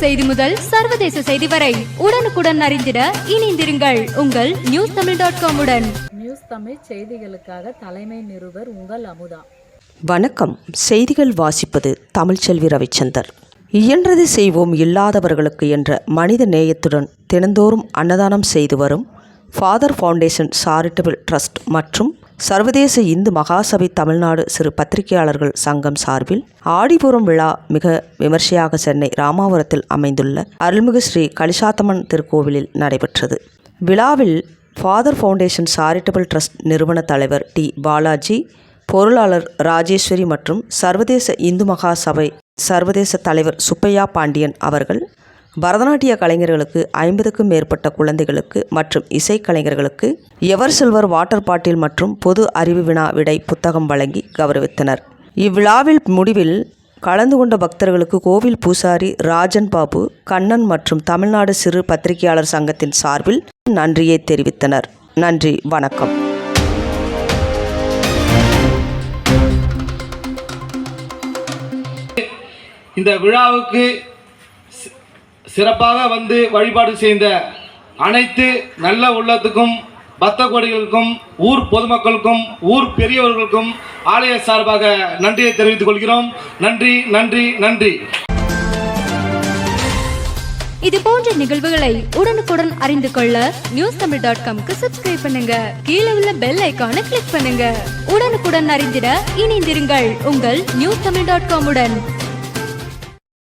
செய்தி முதல் சர்வதேச செய்தி வரை உடனுக்குடன் அறிந்திட இணைந்திருங்கள் உங்கள் நியூஸ் தமிழ் டாட் காம் உடன். நியூஸ் தமிழ் செய்திகளுக்காக தலைமை நிருபர் உங்கள் அமுதா. வணக்கம். செய்திகள் வாசிப்பது தமிழ்ச்செல்வி ரவிச்சந்தர். இயன்றது செய்வோம் இல்லாதவர்களுக்கு என்ற மனித நேயத்துடன் தினந்தோறும் அன்னதானம் செய்து வரும் ஃபாதர் ஃபவுண்டேஷன் சாரிட்டபிள் ட்ரஸ்ட் மற்றும் சர்வதேச இந்து மகாசபை தமிழ்நாடு சிறு பத்திரிகையாளர்கள் சங்கம் சார்பில் ஆடிபுரம் விழா மிக விமர்சையாக சென்னை ராமாபுரத்தில் அமைந்துள்ள அருள்மிகு ஸ்ரீ கலிசாத்தம்மன் திருக்கோவிலில் நடைபெற்றது. விழாவில் ஃபாதர் ஃபவுண்டேஷன் சாரிட்டபிள் ட்ரஸ்ட் நிறுவன தலைவர் டி. பாலாஜி பொருளாளர் ராஜேஸ்வரி மற்றும் சர்வதேச இந்து மகாசபை சர்வதேச தலைவர் சுப்பையா பாண்டியன் அவர்கள் பரதநாட்டிய கலைஞர்களுக்கு ஐம்பதுக்கும் மேற்பட்ட குழந்தைகளுக்கு மற்றும் இசைக்கலைஞர்களுக்கு எவர் சில்வர் வாட்டர் பாட்டில் மற்றும் பொது அறிவு வினா விடை புத்தகம் வழங்கி கௌரவித்தனர். இவ்விழாவில் முடிவில் கலந்து கொண்ட பக்தர்களுக்கு கோவில் பூசாரி ராஜன் பாபு கண்ணன் மற்றும் தமிழ்நாடு சிறு பத்திரிகையாளர் சங்கத்தின் சார்பில் நன்றியை தெரிவித்தனர். நன்றி வணக்கம். இந்த விழாவுக்கு சிறப்பாக வந்து வழிபாடு செய்த அனைத்து நல்ல உள்ளத்துக்கும் பக்த கோடிகளுக்கும் ஊர் பொதுமக்களுக்கும் ஊர் பெரியவர்களுக்கும் ஆலய சார்பாக நன்றியை தெரிவித்துக் கொள்கிறோம். நன்றி நன்றி நன்றி. இது போன்ற நிகழ்வுகளை உடனுக்குடன் அறிந்து கொள்ள நியூஸ் தமிழ் டாட் காம்க்கு சப்ஸ்கிரைப் பண்ணுங்க. கீழே உள்ள பெல் ஐகானை கிளிக் பண்ணுங்க. உடனுக்குடன் அறிந்திட இணைந்திருங்கள். உங்கள் நியூஸ் தமிழ் டாட் காமுடன்